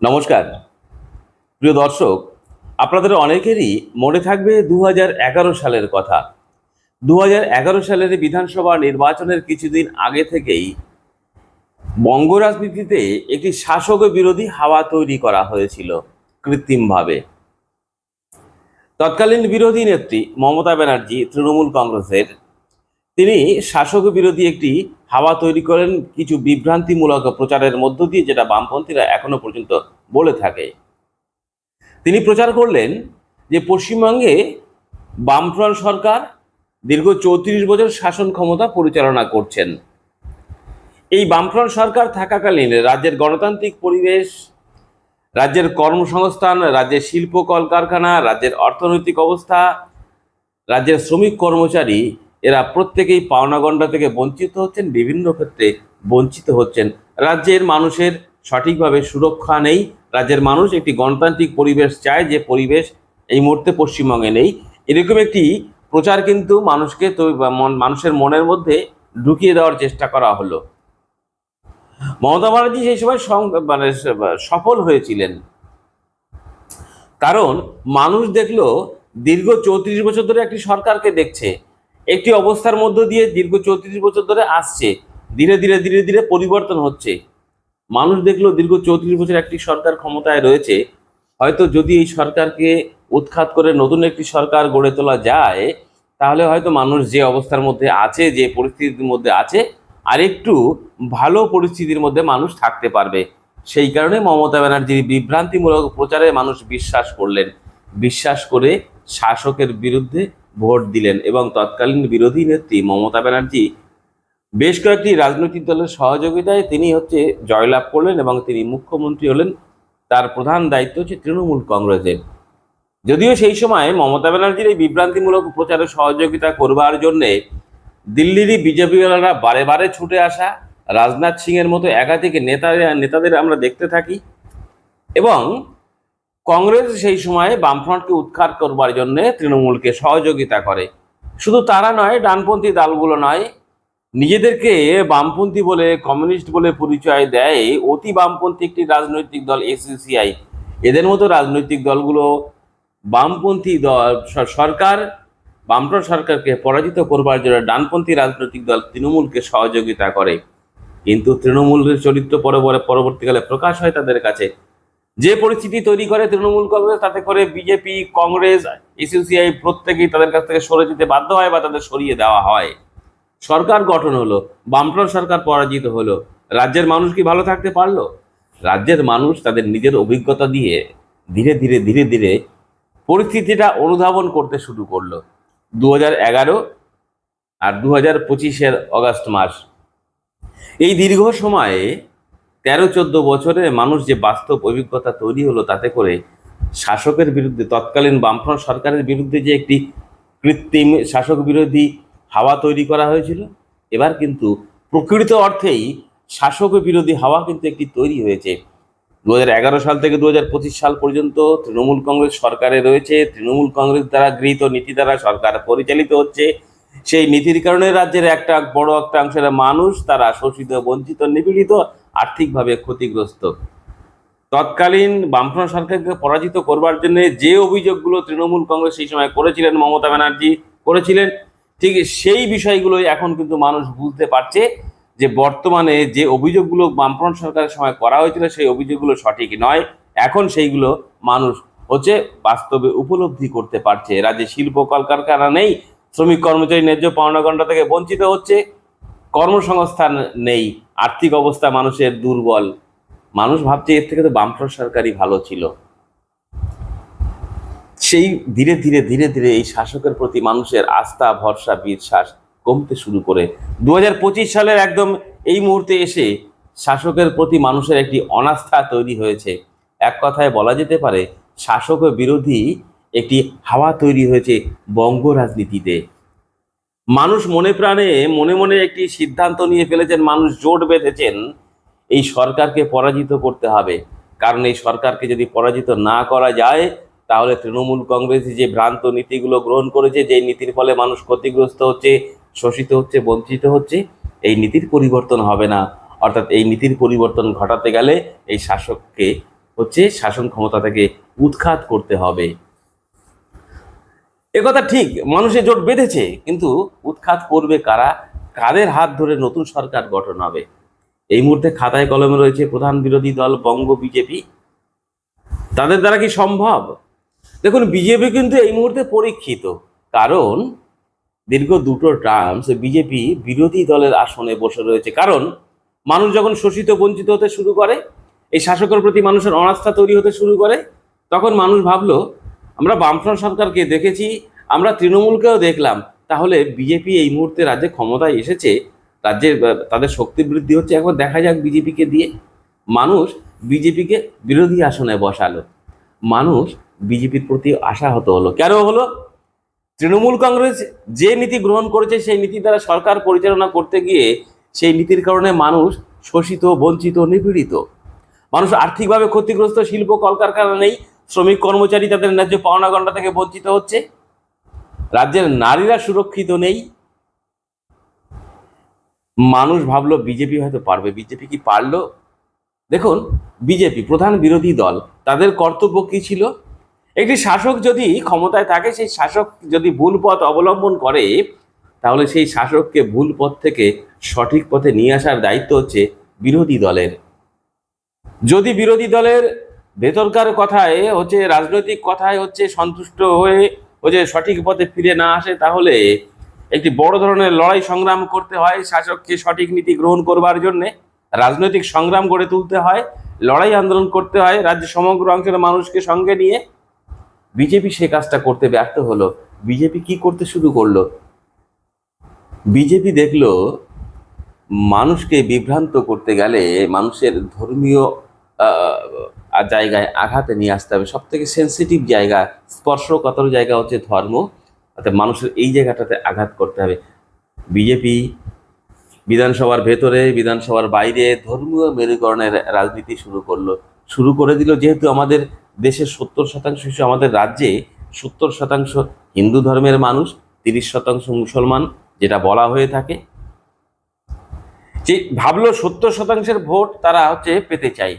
নমস্কার। প্রিয় দর্শক, আপনাদের অনেকেরই মনে থাকবে দু হাজার এগারো সালের কথা। দু হাজার এগারো সালের বিধানসভা নির্বাচনের কিছুদিন আগে থেকেই বঙ্গ রাজনীতিতে একটি শাসক বিরোধী হাওয়া তৈরি করা হয়েছিল কৃত্রিমভাবে। তৎকালীন বিরোধী নেত্রী মমতা ব্যানার্জি তৃণমূল কংগ্রেসের তিনি শাসক বিরোধী একটি হাওয়া তৈরি করেন, কিছু বিভ্রান্তিমূলক প্রচারের মধ্য দিয়ে, যেটা বামপন্থীরা এখনও পর্যন্ত বলে থাকে। তিনি প্রচার করলেন যে পশ্চিমবঙ্গে বামফ্রন্ট সরকার দীর্ঘ চৌত্রিশ বছর শাসন ক্ষমতা পরিচালনা করছেন। এই বামফ্রন্ট সরকার থাকাকালীন রাজ্যের গণতান্ত্রিক পরিবেশ, রাজ্যের কর্মসংস্থান, রাজ্যের শিল্প কলকারখানা, রাজ্যের অর্থনৈতিক অবস্থা, রাজ্যের শ্রমিক কর্মচারী এরা প্রত্যেকেই পাওনাগণ্ডা থেকে বঞ্চিত হচ্ছেন, বিভিন্ন ক্ষেত্রে বঞ্চিত হচ্ছেন। রাজ্যের মানুষের সঠিকভাবে সুরক্ষা নেই, রাজ্যের মানুষ একটি গণতান্ত্রিক পরিবেশ চায় যে পরিবেশ এই মুহূর্তে পশ্চিমবঙ্গে নেই। এরকম একটি প্রচার কিন্তু মানুষকে মানুষের মনের মধ্যে ঢুকিয়ে দেওয়ার চেষ্টা করা হলো। মমতা ব্যানার্জি সেই সময় মানে সফল হয়েছিলেন। কারণ মানুষ দেখল দীর্ঘ চৌত্রিশ বছর ধরে একটি সরকারকে দেখছে। একটি অবস্থার মধ্য দিয়ে দীর্ঘ চৌত্রিশ বছর ধরে আসছে। ধীরে ধীরে ধীরে ধীরে পরিবর্তন হচ্ছে। মানুষ দেখল দীর্ঘ চৌত্রিশ বছর একটি সরকার ক্ষমতায় রয়েছে। হয়তো যদি এই সরকারকে উৎখাত করে নতুন একটি সরকার গড়ে তোলা যায়, তাহলে হয়তো মানুষ যে অবস্থার মধ্যে আছে, যে পরিস্থিতির মধ্যে আছে, আরেকটু ভালো পরিস্থিতির মধ্যে মানুষ থাকতে পারবে। সেই কারণে মমতা ব্যানার্জির বিভ্রান্তিমূলক প্রচারে মানুষ বিশ্বাস করলেন। বিশ্বাস করে শাসকের বিরুদ্ধে ভোট দিলেন এবং তৎকালীন বিরোধী নেত্রী মমতা ব্যানার্জি বেশ কয়েকটি রাজনৈতিক দলের সহযোগিতায় তিনি হচ্ছে জয়লাভ করলেন এবং তিনি মুখ্যমন্ত্রী হলেন। তার প্রধান দায়িত্ব হচ্ছে তৃণমূল কংগ্রেসের। যদিও সেই সময় মমতা ব্যানার্জির এই বিভ্রান্তিমূলক প্রচারে সহযোগিতা করবার জন্যে দিল্লিরই বিজেপিওয়ালারা বারে বারে ছুটে আসা রাজনাথ সিং এর মতো একাধিক নেতা নেতাদের আমরা দেখতে থাকি। এবং কংগ্রেস সেই সময়ে বামফ্রন্টকে উৎখাত করবার জন্যে তৃণমূলকে সহযোগিতা করে। শুধু তারা নয়, ডানপন্থী দলগুলো নয়, নিজেদেরকে বামপন্থী বলে, কমিউনিস্ট বলে পরিচয় দেয় অতি বামপন্থী একটি রাজনৈতিক দল এসিসিআই এদের মতো রাজনৈতিক দলগুলো বামপন্থী দল সরকার, বামফ্রন্ট সরকারকে পরাজিত করবার জন্য ডানপন্থী রাজনৈতিক দল তৃণমূলকে সহযোগিতা করে। কিন্তু তৃণমূলের চরিত্র পরে পরে পরবর্তীকালে প্রকাশ হয় তাদের কাছে। যে পরিস্থিতি তৈরি করে তৃণমূল কংগ্রেস, তাতে করে বিজেপি কংগ্রেস এসিসিআই প্রত্যেকেই তাদের কাছ থেকে সরে যেতে বাধ্য হয় বা তাদের সরিয়ে দেওয়া হয়। সরকার গঠন হলো, বামফ্রন্ট সরকার পরাজিত হলো। রাজ্যের মানুষ কি ভালো থাকতে পারল? রাজ্যের মানুষ তাদের নিজের অভিজ্ঞতা দিয়ে ধীরে ধীরে ধীরে ধীরে পরিস্থিতিটা অনুধাবন করতে শুরু করল। দু এগারো আর দু হাজার পঁচিশের অগাস্ট মাস। এই দীর্ঘ সময়ে তেরো চোদ্দ বছরে মানুষ যে বাস্তব অভিজ্ঞতা তৈরি হলো তাতে করে শাসকের বিরুদ্ধে, তৎকালীন বামফ্রন্ট সরকারের বিরুদ্ধে যে একটি কৃত্রিম শাসক বিরোধী হাওয়া তৈরি করা হয়েছিল, এবার কিন্তু প্রকৃত অর্থেই শাসক বিরোধী হাওয়া কিন্তু একটি তৈরি হয়েছে। দু হাজার এগারো সাল থেকে দু হাজার পঁচিশ সাল পর্যন্ত তৃণমূল কংগ্রেস সরকারে রয়েছে, তৃণমূল কংগ্রেস দ্বারা গৃহীত নীতি দ্বারা সরকার পরিচালিত হচ্ছে। সেই নীতির কারণে রাজ্যের একটা বড় একটা অংশের মানুষ তারা শোষিত, বঞ্চিত, নিপীড়িত আর্থিকভাবে ক্ষতিগ্রস্ত। তৎকালীন বামফ্রন্ট সরকারকে পরাজিত করবার জন্য যে অভিযোগগুলো তৃণমূল কংগ্রেস সেই সময় করেছিলেন, মমতা ব্যানার্জি করেছিলেন, ঠিক সেই বিষয়গুলোই এখন কিন্তু মানুষ বুঝতে পারছে যে বর্তমানে যে অভিযোগগুলো বামফ্রন্ট সরকারের সময় করা হয়েছিল সেই অভিযোগগুলো সঠিক নয়। এখন সেইগুলো মানুষ হচ্ছে বাস্তবে উপলব্ধি করতে পারছে। রাজ্যে শিল্প কলকারখানা নেই, শ্রমিক কর্মচারী ন্যায্য পাওনাগণ্ডা থেকে বঞ্চিত হচ্ছে। কর্মসংস্থান নেই, আর্থিক অবস্থা মানুষের দুর্বল। মানুষ ভাবছে এর থেকে তো বামফ্রন্ট সরকারই ভালো ছিল। সেই ধীরে ধীরে ধীরে ধীরে এই শাসকের প্রতি মানুষের আস্থা, ভরসা, বিশ্বাস কমতে শুরু করে। দু হাজার পঁচিশ সালের একদম এই মুহূর্তে এসে শাসকের প্রতি মানুষের একটি অনাস্থা তৈরি হয়েছে। এক কথায় বলা যেতে পারে, শাসক বিরোধী একটি হাওয়া তৈরি হয়েছে বঙ্গ রাজনীতিতে। মানুষ মনে প্রাণে, মনে মনে একটি সিদ্ধান্ত নিয়ে ফেলেছেন, মানুষ জোট বেঁধেছেন, এই সরকারকে পরাজিত করতে হবে। কারণ এই সরকারকে যদি পরাজিত না করা যায়, তাহলে তৃণমূল কংগ্রেস যে ভ্রান্ত নীতিগুলো গ্রহণ করেছে যে নীতির ফলে মানুষ ক্ষতিগ্রস্ত হচ্ছে, শোষিত হচ্ছে, বঞ্চিত হচ্ছে, এই নীতির পরিবর্তন হবে না। অর্থাৎ এই নীতির পরিবর্তন ঘটাতে গেলে এই শাসককে হচ্ছে শাসন ক্ষমতা থেকে উৎখাত করতে হবে। একথা ঠিক, মানুষের জোট বেঁধেছে, কিন্তু উৎখাত করবে কারা? কাদের হাত ধরে নতুন সরকার গঠন হবে? এই মুহূর্তে খাতায় কলমে রয়েছে প্রধান বিরোধী দল, বঙ্গ বিজেপি। তাদের দ্বারা কি সম্ভব? দেখুন, বিজেপি কিন্তু এই মুহূর্তে পরীক্ষিত, কারণ দীর্ঘ দুটো টার্মস বিজেপি বিরোধী দলের আসনে বসে রয়েছে। কারণ, মানুষ যখন শোষিত, বঞ্চিত হতে শুরু করে, এই শাসকের প্রতি মানুষের অনাস্থা তৈরি হতে শুরু করে, তখন মানুষ ভাবলো আমরা বামফ্রন্ট সরকারকে দেখেছি, আমরা তৃণমূলকেও দেখলাম। তাহলে বিজেপি এই মুহূর্তে রাজ্যে ক্ষমতায় এসেছে, রাজ্যের তাদের শক্তি বৃদ্ধি হচ্ছে এখন দেখা যাক বিজেপিকে দিয়ে। মানুষ বিজেপিকে বিরোধী আসনে বসালো। মানুষ বিজেপির প্রতি আশাহত হলো। কেন হলো? তৃণমূল কংগ্রেস যে নীতি গ্রহণ করেছে, সেই নীতি দ্বারা সরকার পরিচালনা করতে গিয়ে সেই নীতির কারণে মানুষ শোষিত, বঞ্চিত, নিপীড়িত। মানুষ আর্থিকভাবে ক্ষতিগ্রস্ত, শিল্প, কলকারখানা নেই শ্রমিক কর্মচারী তাদের ন্যায্য পাওনা গণ্ডা থেকে বঞ্চিত হচ্ছে। রাজ্যের নারীরা সুরক্ষিত নেই। মানুষ ভাবলো বিজেপি হয়তো পারবে। বিজেপি কি পারল? দেখুন, বিজেপি, প্রধান বিরোধী দল, তাদের কর্তব্য কি ছিল? একটি শাসক যদি ক্ষমতায় থাকে, সেই শাসক যদি ভুল পথ অবলম্বন করে, তাহলে সেই শাসককে ভুল পথ থেকে সঠিক পথে নিয়ে আসার দায়িত্ব হচ্ছে বিরোধী দলের। যদি বিরোধী দলের ভেতরকার কথায় হচ্ছে, রাজনৈতিক কথায় হচ্ছে, সন্তুষ্ট হয়ে হচ্ছে, সঠিক পথে ফিরে না আসে, তাহলে একটি বড় ধরনের লড়াই সংগ্রাম করতে হয়, শাসককে সঠিক নীতি গ্রহণ করবার জন্য, রাজনৈতিক সংগ্রাম গড়ে তুলতে হয়, লড়াই আন্দোলন করতে হয় রাজ্যের সমগ্র অংশের মানুষকে সঙ্গে নিয়ে। বিজেপি সে কাজটা করতে ব্যর্থ হলো। বিজেপি কি করতে শুরু করল? বিজেপি দেখল, মানুষকে বিভ্রান্ত করতে গেলে মানুষের ধর্মীয় জায়গায় আঘাতে নিয়ে আসতে হবে। সব থেকে সেন্সিটিভ জায়গা, স্পর্শকাতর জায়গা হচ্ছে ধর্ম। অর্থাৎ মানুষের এই জায়গাটাতে আঘাত করতে হবে। বিজেপি, বিধানসভার ভেতরে, বিধানসভার বাইরে ধর্মীয় মেরুকরণের রাজনীতি শুরু করল। শুরু করে দিল যেহেতু আমাদের দেশের সত্তর শতাংশ শিশু আমাদের রাজ্যে, সত্তর শতাংশ হিন্দু ধর্মের মানুষ, তিরিশ শতাংশ মুসলমান, যেটা বলা হয়ে থাকে। যে ভাবলো সত্তর শতাংশের ভোট তারা হচ্ছে পেতে চায়।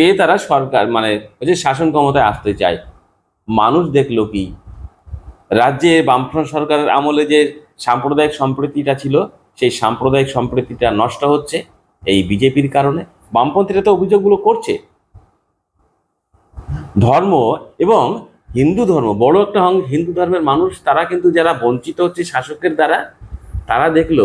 পেয়ে তারা সরকার মানে হচ্ছে শাসন ক্ষমতায় আসতে চায়। মানুষ দেখল কি? রাজ্যে বামফ্রন্ট সরকারের আমলে যে সাম্প্রদায়িক সম্প্রীতিটা ছিল, সেই সাম্প্রদায়িক সম্প্রীতিটা নষ্ট হচ্ছে এই বিজেপির কারণে। বামপন্থীরা তো অভিযোগগুলো করছে। ধর্ম এবং হিন্দু ধর্ম, বড় একটা হিন্দু ধর্মের মানুষ, তারা কিন্তু যারা বঞ্চিত হচ্ছে শাসকের দ্বারা, তারা দেখল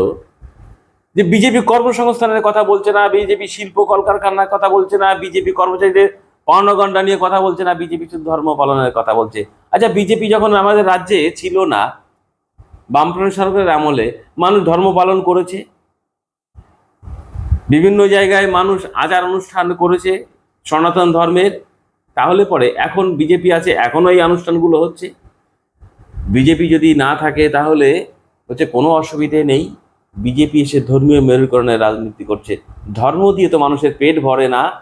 যে বিজেপি কর্মসংস্থানের কথা বলছে না, বিজেপি শিল্প কলকারখানার কথা বলছে না, বিজেপি কর্মচারীদের পর্ণগণ্ডা নিয়ে কথা বলছে না, বিজেপি শুধু ধর্ম পালনের কথা বলছে। আচ্ছা বিজেপি যখন আমাদের রাজ্যে ছিল না, বামফ্রন্ট সরকারের আমলে মানুষ ধর্ম পালন করেছে। বিভিন্ন জায়গায় মানুষ আচার অনুষ্ঠান করেছে সনাতন ধর্মের। তাহলে পরে এখন বিজেপি আছে এখনও এই অনুষ্ঠানগুলো হচ্ছে। বিজেপি যদি না থাকে, তাহলে হচ্ছে কোনো অসুবিধে নেই। বিজেপি এসে ধর্মীয় মেরুকরণের রাজনীতি করছে। ধর্ম দিয়ে তো মানুষের পেট ভরে না।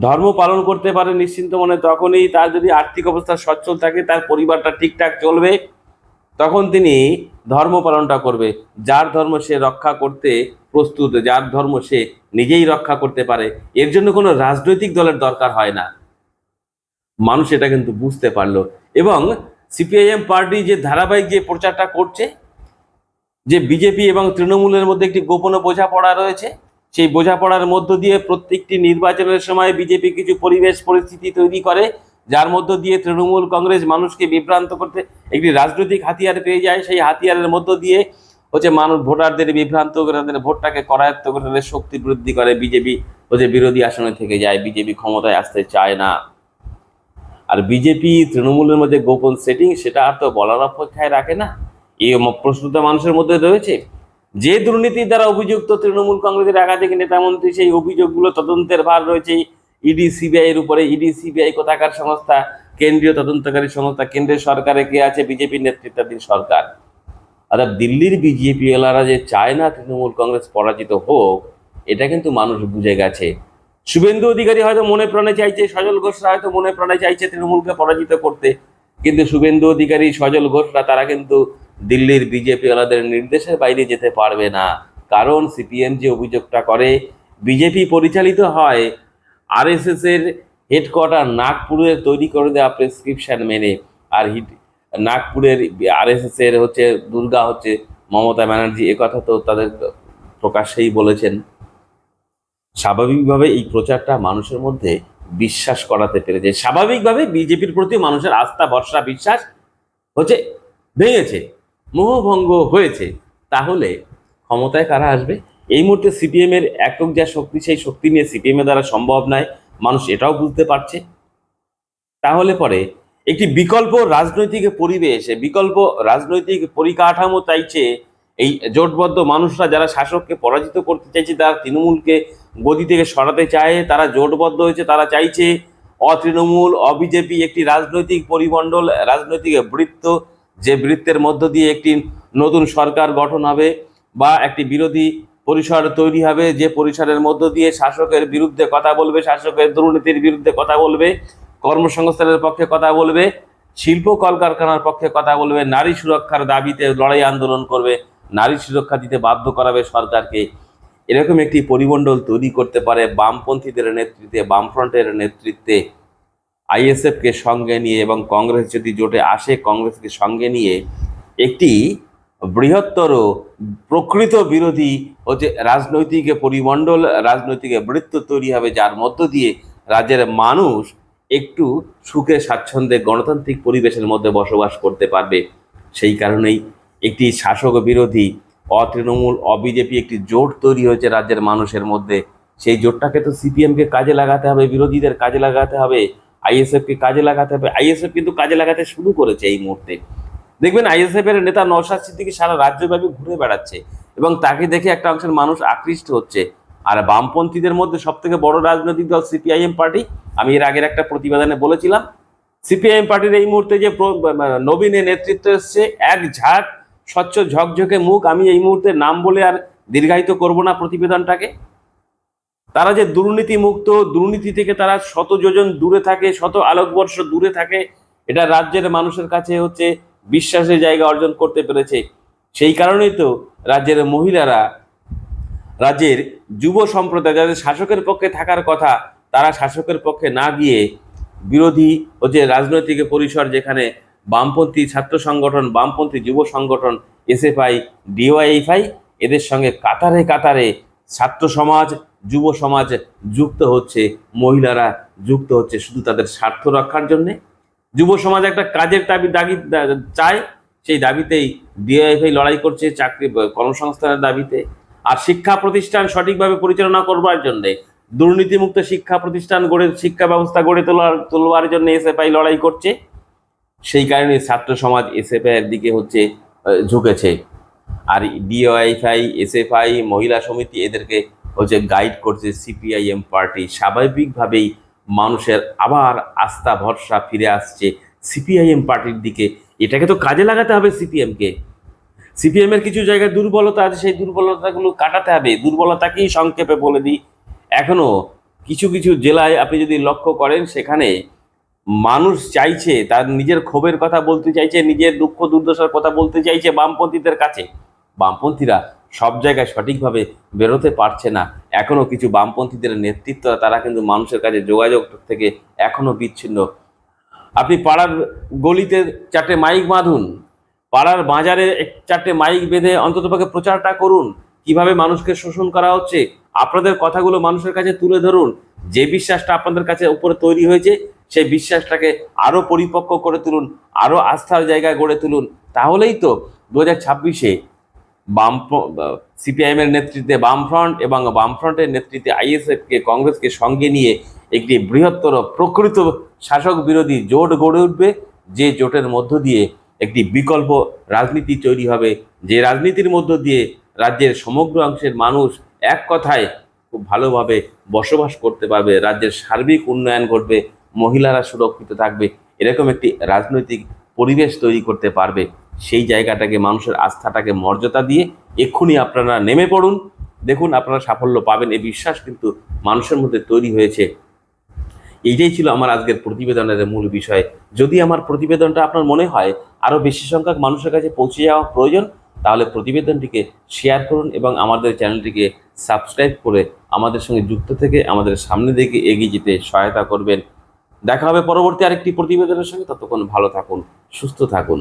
ধর্ম পালন করতে পারে নিশ্চিন্ত মনে, তখনই তার যদি আর্থিক অবস্থা সচ্ছল থাকে, তার পরিবারটা ঠিকঠাক চলবে, তখন তিনি ধর্ম পালনটা করবে। যার ধর্ম সে রক্ষা করতে প্রস্তুত, যার ধর্ম সে নিজেই রক্ষা করতে পারে। এর জন্য কোনো রাজনৈতিক দলের দরকার হয় না। মানুষ এটা কিন্তু বুঝতে পারল। এবং সিপিআইএম পার্টি যে ধারাবাহিক যে প্রচারটা করছে যে বিজেপি এবং তৃণমূলের মধ্যে একটি গোপন বোঝাপড়া রয়েছে, সেই বোঝাপড়ার মধ্য দিয়ে প্রত্যেকটি নির্বাচনের সময় বিজেপি কিছু পরিবেশ পরিস্থিতি তৈরি করে, যার মধ্য দিয়ে তৃণমূল কংগ্রেস মানুষকে বিভ্রান্ত করতে একটি রাজনৈতিক হাতিয়ার পেয়ে যায়। সেই হাতিয়ারের মধ্য দিয়ে হচ্ছে মানুষ ভোটারদের বিভ্রান্ত করে, তাদের ভোটটাকে করায়ত্ত করে, তাদের শক্তি বৃদ্ধি করে বিজেপি হচ্ছে বিরোধী আসনে থেকে যায়। বিজেপি ক্ষমতায় আসতে চায় না। আর বিজেপি তৃণমূলের মধ্যে গোপন সেটিং সেটা আর তো বলার অপেক্ষায় রাখে না। এই ম- প্রশ্ন তো মানুষের মধ্যে রয়েছে। যে দুর্নীতির দ্বারা অভিযুক্ত তৃণমূল কংগ্রেসের একাধিক নেতামন্ত্রী সেই অভিযোগগুলো তদন্তের ভার রয়েছে। ইডি সিবিআই এর উপরে। ইডি, সিবিআই কোথাকার সংস্থা? কেন্দ্রীয় তদন্তকারী সংস্থা। কেন্দ্রের সরকারে কে আছে? বিজেপির নেতৃত্বাধীন সরকার। অর্থাৎ দিল্লির বিজেপি এলারা যে চায় না তৃণমূল কংগ্রেস পরাজিত হোক, এটা কিন্তু মানুষ বুঝে গেছে। শুভেন্দু অধিকারী হয়তো মনে প্রাণে চাইছে, সজল ঘোষরা হয়তো মনে প্রাণে চাইছে তৃণমূলকে পরাজিত করতে। কিন্তু শুভেন্দু অধিকারী, সজল ঘোষরা, তারা কিন্তু দিল্লির বিজেপি ওলাদের নির্দেশের বাইরে যেতে পারবে না। কারণ সিপিএম যে অভিযোগটা করে, বিজেপি পরিচালিত হয় আরএসএস এর হেডকোয়ার্টার নাগপুরে তৈরি করে দেওয়া প্রেসক্রিপশন মেনে। আর হিট, নাগপুরের আরএসএস এর হচ্ছে দুর্গা হচ্ছে মমতা ব্যানার্জি একথা তো তাদের প্রকাশ্যেই বলেছেন। স্বাভাবিকভাবে এই প্রচারটা মানুষের মধ্যে বিশ্বাস করাতে পেরেছে। স্বাভাবিকভাবে বিজেপির প্রতি মানুষের আস্থা, ভরসা, বিশ্বাস হচ্ছে ভেঙেছে। মোহভঙ্গ হয়েছে, তাহলে ক্ষমতায় কারা আসবে? এই মুহূর্তে সিপিএম এর একক যা শক্তি, সেই শক্তি নিয়ে সিপিএম এর দ্বারা সম্ভব নয়। মানুষ এটাও বুঝতে পারছে। তাহলে পরে একটি বিকল্প রাজনৈতিক পরিবেশ বিকল্প রাজনৈতিক পরিকাঠামো চাইছে এই জোটবদ্ধ মানুষরা যারা শাসককে পরাজিত করতে চাইছে তারা তৃণমূলকে গদি থেকে সরাতে চায়, তারা জোটবদ্ধ হয়েছে, তারা চাইছে অতৃণমূল, অবিজেপি একটি রাজনৈতিক পরিমণ্ডল, রাজনৈতিক বৃত্ত যে বৃত্তের মধ্য দিয়ে একটি নতুন সরকার গঠন হবে বা একটি বিরোধী পরিসর তৈরি হবে, যে পরিসরের মধ্য দিয়ে শাসকের বিরুদ্ধে কথা বলবে, শাসকের দুর্নীতির বিরুদ্ধে কথা বলবে, কর্মসংস্থানের পক্ষে কথা বলবে, শিল্প কলকারখানার পক্ষে কথা বলবে, নারী সুরক্ষার দাবিতে লড়াই আন্দোলন করবে, নারী সুরক্ষা দিতে বাধ্য করাবে সরকারকে। এরকম একটি পরিমণ্ডল তৈরি করতে পারে বামপন্থীদের নেতৃত্বে, বামফ্রন্টের নেতৃত্বে। আইএসএফকে সঙ্গে নিয়ে এবং কংগ্রেস যদি জোটে আসে, কংগ্রেসকে সঙ্গে নিয়ে একটি বৃহত্তর প্রকৃত বিরোধী হচ্ছে রাজনৈতিক পরিমণ্ডল, রাজনৈতিক বৃত্ত তৈরি হবে, যার মধ্য দিয়ে রাজ্যের মানুষ একটু সুখে স্বাচ্ছন্দ্যে গণতান্ত্রিক পরিবেশের মধ্যে বসবাস করতে পারবে। সেই কারণেই একটি শাসক বিরোধী অতৃণমূল অবিজেপি একটি জোট তৈরি হয়েছে রাজ্যের মানুষের মধ্যে। সেই জোটটাকে তো সিপিএমকে কাজে লাগাতে হবে, বিরোধীদের কাজে লাগাতে হবে। আইএসএফকে কাজে লাগাতে হবে। আইএসএফ কিন্তু কাজে লাগাতে শুরু করেছে এই মুহূর্তে। দেখবেন আইএসএফ এর নেতা নওশাদ সিদ্দিকী সারা রাজ্যব্যাপী ঘুরে বেড়াচ্ছে এবং তাকে দেখে একটা অংশের মানুষ আকৃষ্ট হচ্ছে। আর বামপন্থীদের মধ্যে সব থেকে বড় রাজনৈতিক দল সিপিআইএম পার্টি, আমি এর আগের একটা প্রতিবেদনে বলেছিলাম, সিপিআইএম পার্টির এই মুহূর্তে যে নবীনের নেতৃত্ব এসছে, এক ঝাঁক, স্বচ্ছ ঝকঝকে মুখ, আমি এই মুহূর্তে নাম বলে আর দীর্ঘায়িত করব না প্রতিবেদনটাকে। তারা যে দুর্নীতি মুক্ত দুর্নীতি থেকে তারা শত যোজন দূরে থাকে, শত আলোকবর্ষ দূরে থাকে, এটা রাজ্যের মানুষের কাছে হচ্ছে বিশ্বাসের জায়গা অর্জন করতে পেরেছে। সেই কারণেই তো রাজ্যের মহিলারা, রাজ্যের যুব সম্প্রদায়, যাদের শাসকের পক্ষে থাকার কথা, তারা শাসকের পক্ষে না গিয়ে বিরোধী ও যে রাজনৈতিক পরিসর যেখানে বামপন্থী ছাত্র সংগঠন, বামপন্থী যুব সংগঠন, এসএফআই, ডিওয়াইএফআই, এদের সঙ্গে কাতারে কাতারে ছাত্র সমাজ যুব সমাজ যুক্ত হচ্ছে, মহিলারা যুক্ত হচ্ছে শুধু তাদের স্বার্থ রক্ষার জন্যে। যুব সমাজ একটা কাজের দাবি দাবি চায়, সেই দাবিতেই ডিওয়াইফাই লড়াই করছে চাকরি কর্মসংস্থানের দাবিতে। আর শিক্ষা প্রতিষ্ঠান সঠিকভাবে পরিচালনা করবার জন্য, দুর্নীতিমুক্ত শিক্ষা প্রতিষ্ঠান গড়ে, শিক্ষা ব্যবস্থা গড়ে তোলার, তোলবার জন্য এসএফআই লড়াই করছে। সেই কারণে ছাত্র সমাজ এসএফআই এর দিকে হচ্ছে ঝুঁকেছে। আর ডিওয়াইফাই এসএফআই, মহিলা সমিতি এদেরকে হচ্ছে গাইড করছে সিপিআইএম পার্টি স্বাভাবিকভাবেই মানুষের আবার আস্থা, ভরসা ফিরে আসছে সিপিআইএম পার্টির দিকে। এটাকে তো কাজে লাগাতে হবে সিপিএমকে সিপিএম এর কিছু জায়গায় দুর্বলতা আছে, সেই দুর্বলতাগুলো কাটাতে হবে। দুর্বলতাকেই সংক্ষেপে বলে দিই। এখনও কিছু কিছু জেলায় আপনি যদি লক্ষ্য করেন, সেখানে মানুষ চাইছে, তার নিজের ক্ষোভের কথা বলতে চাইছে, নিজের দুঃখ দুর্দশার কথা বলতে চাইছে বামপন্থীদের কাছে। বামপন্থীরা সব জায়গায় সঠিকভাবে বেরোতে পারছে না। এখনও কিছু বামপন্থীদের নেতৃত্ব, তারা কিন্তু মানুষের কাছে যোগাযোগ থেকে এখনও বিচ্ছিন্ন। আপনি পাড়ার গলিতে চারটে মাইক বাঁধুন, পাড়ার বাজারে চারটে মাইক বেঁধে অন্ততপক্ষে প্রচারটা করুন, কীভাবে মানুষকে শোষণ করা হচ্ছে, আপনাদের কথাগুলো মানুষের কাছে তুলে ধরুন, যে বিশ্বাসটা আপনাদের কাছে উপরে তৈরি হয়েছে, সেই বিশ্বাসটাকে আরও পরিপক্ক করে তুলুন, আরও আস্থার জায়গায় গড়ে তুলুন। তাহলেই তো দু হাজার ছাব্বিশে বাম সিপিআইএম এর নেতৃত্বে বামফ্রন্ট এবং বামফ্রন্টের নেতৃত্বে আইএসএফ কে কংগ্রেসকে সঙ্গে নিয়ে একটি বৃহত্তর প্রকৃত শাসক বিরোধী জোট গড়ে উঠবে। যে জোটের মধ্য দিয়ে একটি বিকল্প রাজনীতি তৈরি হবে, যে রাজনীতির মধ্য দিয়ে রাজ্যের সমগ্র অংশের মানুষ এক কথায় খুব ভালোভাবে বসবাস করতে পারবে, রাজ্যের সার্বিক উন্নয়ন ঘটবে, মহিলারা সুরক্ষিত থাকবে, এরকম একটি রাজনৈতিক পরিবেশ তৈরি করতে পারবে। সেই জায়গাটাকে, মানুষের আস্থাটাকে, মর্যাদা দিয়ে এক্ষুনি আপনারা নেমে পড়ুন। দেখুন আপনারা সাফল্য পাবেন এই বিশ্বাস কিন্তু মানুষের মধ্যে তৈরি হয়েছে। এইটাই ছিল আমার আজকের প্রতিবেদনের মূল বিষয়। যদি আমার প্রতিবেদনটা আপনার মনে হয় আরও বেশি সংখ্যক মানুষের কাছে পৌঁছে যাওয়া প্রয়োজন, তাহলে প্রতিবেদনটিকে শেয়ার করুন এবং আমাদের চ্যানেলটিকে সাবস্ক্রাইব করে আমাদের সঙ্গে যুক্ত থেকে আমাদের সামনে দিকে এগিয়ে যেতে সহায়তা করবেন। দেখা হবে পরবর্তী আরেকটি প্রতিবেদনের সঙ্গে। ততক্ষণ ভালো থাকুন, সুস্থ থাকুন।